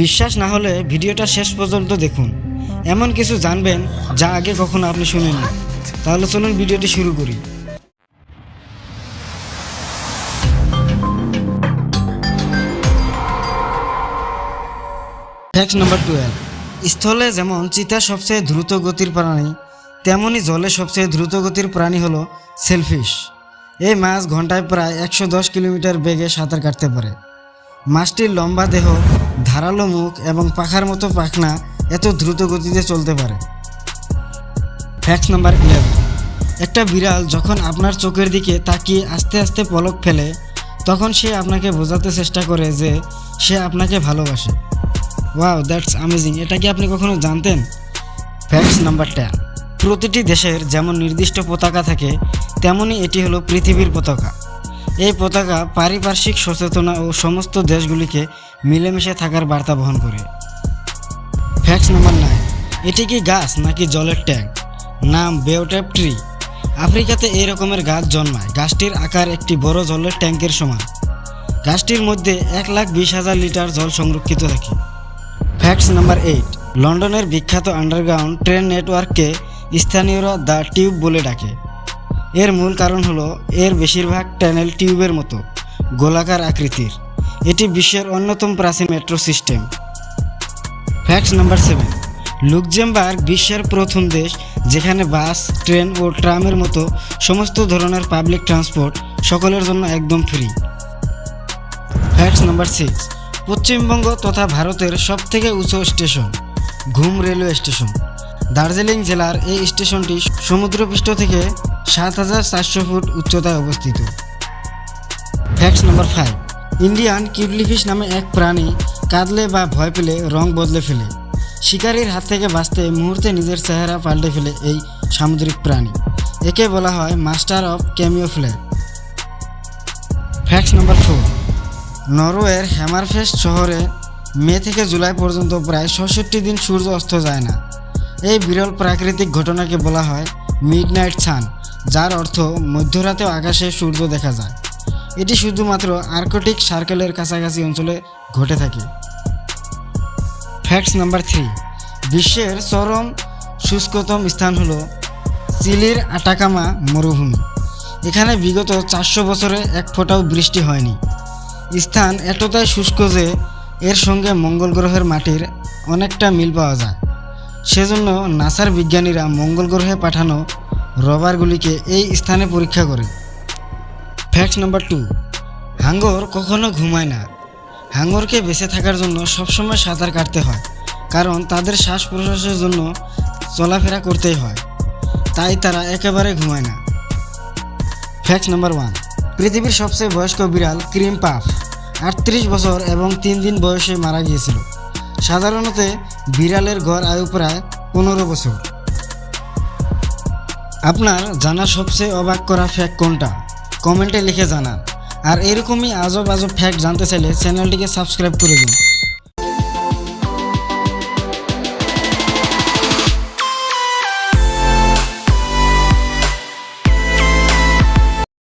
বিশ্বাস না হলে ভিডিওটা শেষ পর্যন্ত দেখুন। এমন কিছু জানবেন যা আগে কখনো আপনি শুনেননি। তাহলে চলুন ভিডিওটি শুরু করি। ফ্যাক্ট নাম্বার টুয়েলভ স্থলে যেমন চিতা সবচেয়ে দ্রুত গতির প্রাণী, তেমনি জলে সবচেয়ে দ্রুত গতির প্রাণী হলো সেলফিশ। এই মাছ ঘন্টায় প্রায় একশো দশ কিলোমিটার বেগে সাঁতার কাটতে পারে। মাছটির লম্বা দেহ ধারালো মুখ এবং পাখার মতো পাখনা এত দ্রুত গতিতে চলতে পারে। ফ্যাক্ট নাম্বার ইলেভেন একটা বিড়াল যখন আপনার চোখের দিকে তাকিয়ে আস্তে আস্তে পলক ফেলে, তখন সে আপনাকে বোঝাতে চেষ্টা করে যে সে আপনাকে ভালোবাসে। ওয়াও দ্যাটস আমেজিং এটা কি আপনি কখনো জানতেন? ফ্যাক্টস নাম্বার টেন প্রতিটি দেশের যেমন নির্দিষ্ট পতাকা থাকে, তেমনই এটি হলো পৃথিবীর পতাকা। এই পতাকা পারিপার্শ্বিক সচেতনা ও সমস্ত দেশগুলিকে মিলেমিশে থাকার বার্তা বহন করে। ফ্যাক্টস নাম্বার নাইন এটি কি গাছ নাকি জলের ট্যাঙ্ক নাম বেওট্যাপ ট্রি। আফ্রিকাতে এই রকমের গাছ জন্মায়। গাছটির আকার একটি বড় জলের ট্যাঙ্কের সমান। গাছটির মধ্যে এক লাখ বিশ হাজার লিটার জল সংরক্ষিত থাকে। ফ্যাক্টস নাম্বার এইট লন্ডনের বিখ্যাত আন্ডারগ্রাউন্ড ট্রেন নেটওয়ার্ককে স্থানীয়রা দ্য টিউব বলে ডাকে। এর মূল কারণ হলো এর বেশিরভাগ ট্যানেল টিউবের মতো গোলাকার আকৃতির। এটি বিশ্বের অন্যতম প্রাচীন metro system. Facts number seven Luxembourg বিশ্বের প্রথম দেশ যেখানে বাস, ট্রেন ও ট্রামের মতো সমস্ত ধরনের পাবলিক ট্রান্সপোর্ট সকলের জন্য একদম free. Facts number six Paschimbanga তথা ভারতের সবথেকে উঁচু স্টেশন, ঘুম রেলওয়ে স্টেশন। দার্জিলিং জেলার এই স্টেশনটি সমুদ্রপৃষ্ঠ থেকে সাত হাজার চারশো ফুট উচ্চতায় অবস্থিত। Facts number five Indian cuttlefish নামে এক প্রাণী কাঁদলে বা ভয় পেলে রং বদলে ফেলে। শিকারীর হাত থেকে বাঁচতে মুহূর্তে নিজের চেহারা পাল্টে ফেলে এই সামুদ্রিক প্রাণী। একে বলা হয় master of camouflage facts number four নরওয়ের হ্যামারফেস্ট শহরে মে থেকে জুলাই পর্যন্ত প্রায় ছষট্টি দিন সূর্য অস্ত যায় না। এই বিরল প্রাকৃতিক ঘটনাকে বলা হয় মিডনাইট সান যার অর্থ মধ্যরাতেও আকাশে সূর্য দেখা যায়। এটি শুধুমাত্র আর্কটিক সার্কেলের কাছাকাছি অঞ্চলে ঘটে থাকে। Facts number three. বিশ্বের চরম শুষ্কতম স্থান হলো চিলির আটাকামা মরুভূমি। এখানে বিগত চারশো বছরে এক ফোঁটাও বৃষ্টি হয়নি। স্থান এতটাই শুষ্ক যে এর সঙ্গে মঙ্গল গ্রহের মাটির অনেকটা মিল পাওয়া যায়। সেজন্য নাসার বিজ্ঞানীরা মঙ্গল গ্রহে পাঠানো রবারগুলিকে এই স্থানে পরীক্ষা করে। ফ্যাক্ট নাম্বার টু, হাঙ্গর কখনো ঘুমায় না। হাঙ্গরকে বেঁচে থাকার জন্য সবসময় সাঁতার কাটতে হয়, কারণ তাদের শ্বাস প্রশ্বাসের জন্য চলাফেরা করতেই হয়, তাই তারা একেবারে ঘুমায় না। ফ্যাক্ট নাম্বার ওয়ান, পৃথিবীর সবচেয়ে বয়স্ক বিড়াল ক্রিম পাফ, আটত্রিশ বছর এবং তিন দিন বয়সে মারা গিয়েছিল। সাধারণত বিড়ালের গড় আয়ু প্রায় পনেরো বছর। আপনার জানা সবচেয়ে অবাক করা ফ্যাক্ট কোনটা? কমেন্টে লিখে জানান। আর এরকমই আজব আজব ফ্যাক্ট জানতে চাইলে চ্যানেলটিকে সাবস্ক্রাইব করে দিন।